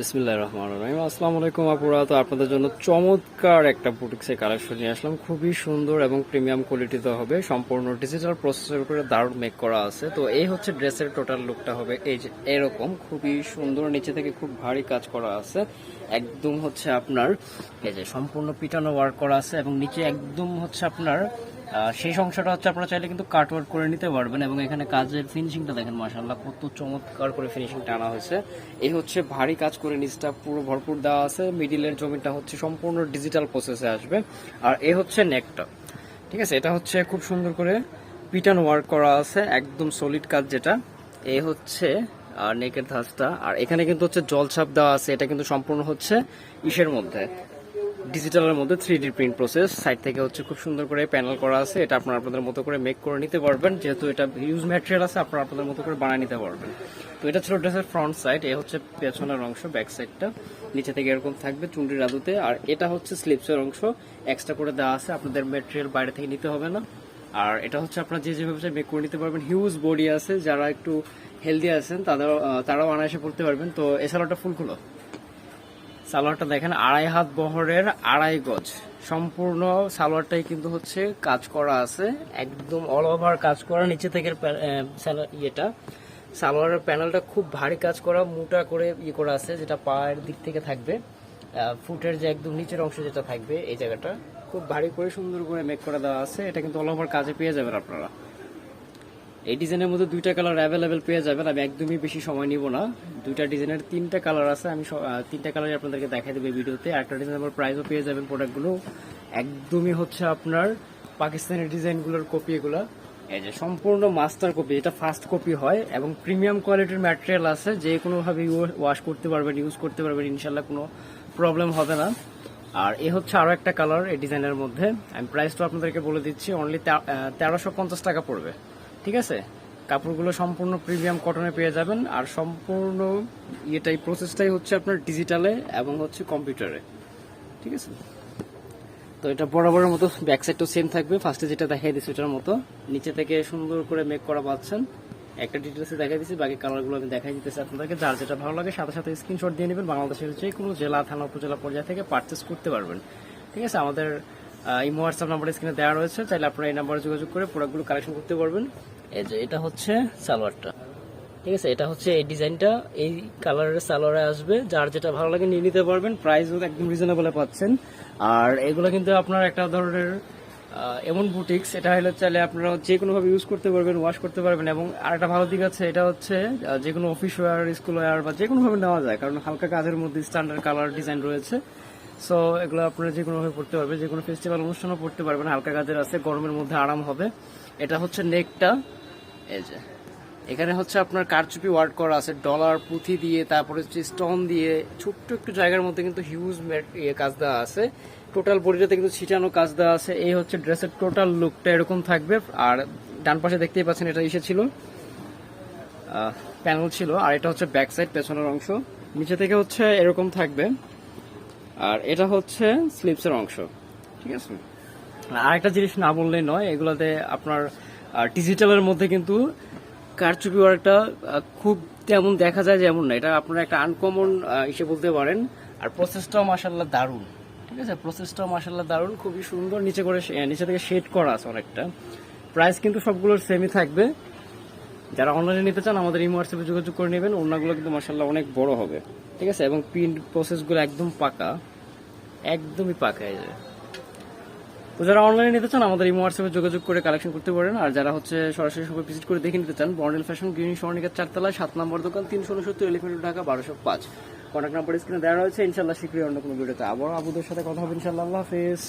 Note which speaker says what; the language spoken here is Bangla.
Speaker 1: বিসমিল্লাহ রহমান রহিম। আসসালামু আলাইকুম আপুরা তো আপনাদের জন্য চমৎকার একটা বুটিক্সের কালেকশন নিয়ে আসলাম। খুবই সুন্দর এবং প্রিমিয়াম কোয়ালিটিতে হবে। সম্পূর্ণ ডিজিটাল প্রসেসের উপরে দারুণ মেক করা আছে। তো এই হচ্ছে ড্রেসের টোটাল লুকটা হবে। এই যে এরকম খুবই সুন্দর, নিচে থেকে খুব ভারী কাজ করা আছে। একদম হচ্ছে আপনার এই যে সম্পূর্ণ পিটানো ওয়ার্ক করা আছে এবং নিচে একদম হচ্ছে আপনার সেই সংসারটা হচ্ছে আপনারা চাইলে কিন্তু কাট ওয়ার্ক করে নিতে পারবেন এবং এখানে কাজের ফিনিশিংটা দেখেন মাসাল্লাহ কত চমৎকার করে ফিনিশিং টানা হয়েছে। এই হচ্ছে ভারী কাজ করে নিচটা পুরো ভরপুর দেওয়া আছে মিডিলের জমিটা হচ্ছে সম্পূর্ণ ডিজিটাল প্রসেসে আসবে। আর এ হচ্ছে নেকটা ঠিক আছে? এটা হচ্ছে খুব সুন্দর করে পিটান ওয়ার্ক করা আছে, একদম সলিড কাজ যেটা। এ হচ্ছে আর নেকের ধাঁচটা। আর এখানে কিন্তু হচ্ছে জলছাপ দেওয়া আছে, এটা কিন্তু সম্পূর্ণ হচ্ছে ইসের মধ্যে। ডিজিটালের মধ্যে three D print process side থেকে হচ্ছে খুব সুন্দর করে প্যানেল করা আছে। এটা আপনারা আপনাদের মতো করে মেক করে নিতে পারবেন। যেহেতু এটা ইউজ ম্যাটেরিয়াল আছে, আপনারা আপনাদের মতো করে বানিয়ে নিতে পারবেন। তো এটা ছিল ড্রেসের ফ্রন্ট সাইড এ হচ্ছে পেছনের অংশ ব্যাক সাইডটা নিচে থেকে এরকম থাকবে চুন্ডির আদুতে। আর এটা হচ্ছে স্লিপসের অংশ। এক্সট্রা করে দেওয়া আছে। আপনাদের ম্যাটেরিয়াল বাইরে থেকে নিতে হবে না। আর এটা হচ্ছে আপনারা যে যেভাবে মেক করে নিতে পারবেন। হিউজ বডি আছে। যারা একটু হেলদি আছেন, তাদের তারাও অনায়াসে পড়তে পারবেন। তো এছাড়াটা ফুলগুলো সালোয়ারটা দেখেন, আড়াই হাত বহরের আড়াই গজ। সম্পূর্ণ সালোয়ারটাই কিন্তু হচ্ছে কাজ করা আছে, একদম অল ওভার কাজ করা, নিচে থেকে ইয়েটা। সালোয়ারের প্যানেলটা খুব ভারী কাজ করা, মোটা করে ইয়ে করা আছে, যেটা পায়ের দিক থেকে থাকবে। ফুটের যে একদম নিচের অংশ যেটা থাকবে, এই জায়গাটা। খুব ভারী করে সুন্দর করে মেক করে দেওয়া আছে, এটা কিন্তু অল ওভার কাজে পেয়ে যাবেন আপনারা। এই ডিজাইনের মধ্যে দুইটা কালার অ্যাভেলেবেল পেয়ে যাবেন। আমি একদমই বেশি সময় নিব না। দুইটা ডিজাইনের তিনটা কালার আছে, আমি তিনটা কালারই আপনাদেরকে দেখাই দেবো ভিডিওতে। একটা ডিজাইন আমার প্রাইসও পেয়ে যাবেন প্রোডাক্টগুলো একদমই হচ্ছে আপনার পাকিস্তানের ডিজাইনগুলোর কপি এগুলো। এই যে সম্পূর্ণ মাস্টার কপি এটা ফার্স্ট কপি হয় এবং প্রিমিয়াম কোয়ালিটির ম্যাটেরিয়াল আছে। যে কোনোভাবে ওয়াশ করতে পারবেন ইউজ করতে পারবেন, ইনশাল্লাহ কোনো প্রবলেম হবে না। আর এ হচ্ছে আরও একটা কালার এই ডিজাইনের মধ্যে। আমি প্রাইসটা আপনাদেরকে বলে দিচ্ছি অনলি তেরোশো পঞ্চাশ টাকা পড়বে। ঠিক আছে? কাপড়গুলো সম্পূর্ণ প্রিমিয়াম কটনে পেয়ে যাবেন। আর সম্পূর্ণ ইয়েটাই প্রসেসটাই হচ্ছে আপনার ডিজিটালে এবং হচ্ছে কম্পিউটারে ঠিক আছে? তো এটা বরাবরের মতো ব্যাক সাইডটাও সেম থাকবে। ফার্স্টে যেটা দেখাই দিচ্ছি ওটার মতো। নিচে থেকে সুন্দর করে মেক করা পাচ্ছেন। একটা ডিটেলসে দেখাই দিচ্ছি, বাকি কালারগুলো আমি দেখাই দিতেছি আপনাদেরকে। যার যেটা ভালো লাগে সাথে সাথে স্ক্রিনশট দিয়ে নেবেন। বাংলাদেশের যে কোনো জেলা, থানা, উপজেলা পর্যায়ে থেকে পারচেস করতে পারবেন। ঠিক আছে? আমাদের ইমো হোয়াটসঅ্যাপ নাম্বার স্ক্রিনে দেওয়া রয়েছে। চাইলে আপনারা এই নাম্বারে যোগাযোগ করে প্রোডাক্টগুলো কালেকশন করতে পারবেন। এই যে এটা হচ্ছে সালোয়ারটা। ঠিক আছে, এটা হচ্ছে এই ডিজাইনটা। এই কালারের সালোয়ারে আসবে। যার যেটা ভালো লাগে নিয়ে নিতে পারবেন। প্রাইসও একদম রিজনেবলে পাচ্ছেন। আর এগুলো কিন্তু আপনার একটা ধরনের এমন বুটিক্স এটা হলে চাইলে আপনারা যে কোনোভাবে ইউজ করতে পারবেন ওয়াশ করতে পারবেন। এবং আরেকটা ভালো দিক আছে, এটা হচ্ছে যে কোনো অফিস ওয়ার স্কুল ওয়ার বা যে কোনোভাবে নেওয়া যায়। কারণ হালকা কাজের মধ্যে স্ট্যান্ডার্ড কালার ডিজাইন রয়েছে। সো এগুলো আপনারা যে কোনোভাবে পড়তে পারবেন। যে কোনো ফেস্টিভ্যাল অনুষ্ঠানও পড়তে পারবেন। হালকা কাজের আছে, গরমের মধ্যে আরাম হবে। এটা হচ্ছে নেকটা। এই যে, এখানে হচ্ছে আপনার কারচুপি ওয়ার্ক করা আছে, ডলার, পুঁথি দিয়ে, তারপরে হচ্ছে স্টোন দিয়ে, ছোট্ট একটু জায়গার মধ্যে কিন্তু হিউজ ইয়ে কাজ দেওয়া আছে। টোটাল বডিটাতে কিন্তু ছিটানো কাজ দেওয়া আছে। এই হচ্ছে ড্রেসের টোটাল লুকটা এরকম থাকবে। আর ডান পাশে দেখতেই পাচ্ছেন এটা ইসে ছিল। প্যানেল ছিল। আর এটা হচ্ছে ব্যাক সাইড, পেছনের অংশ। নিচে থেকে হচ্ছে এরকম থাকবে। আর এটা হচ্ছে স্লিপসের অংশ। ঠিক আছে? আরেকটা জিনিস না বললেই নয়, এগুলোতে আপনার ডিজিটালের মধ্যে কিন্তু কারচুপি ওয়ার্কটা খুব তেমন দেখা যায় যেমন না। এটা আপনার একটা আনকমন হিসেবে বলতে পারেন। আর প্রসেসটাও মাসাল্লাহ দারুণ, ঠিক আছে? প্রসেসটাও মাসাল্লাহ দারুণ, খুবই সুন্দর নিচে করে নিচে থেকে শেড করা আছে অনেকটা। প্রাইস কিন্তু সবগুলোর সেমই থাকবে। যারা অনলাইনে নিতে চান, আমাদের এই হোয়াটসঅ্যাপে যোগাযোগ করে নেবেন। ওনাগুলো কিন্তু মাসাল্লাহ অনেক বড় হবে, ঠিক আছে? এবং প্রিন্ট প্রসেসগুলো একদম পাকা, একদমই পাকা এই যে। তো যারা অনলাইনে নিতে চান, আমাদের এই হোয়াটসঅ্যাপে যোগাযোগ করে কালেকশন করতে পারেন। আর যারা হচ্ছে সরাসরি সবাই ভিজিট করে দেখে নিতে চান বর্নেল ফ্যাশন গ্রিন স্বর্ণিকার চারতলায় সাত নম্বর দোকান, তিনশো উনসত্তর এলিফেন্ট ঢাকা, বারোশো পাঁচ। কন্ট্যাক্ট নাম্বার স্ক্রিনে দেওয়া রয়েছে। ইনশাল্লাহ শীঘ্রই অন্য কোনো ভিডিওতে আবার আবুদের সাথে কথা হবে। ইনশাল্লাহ আল্লাহ হাফিজ।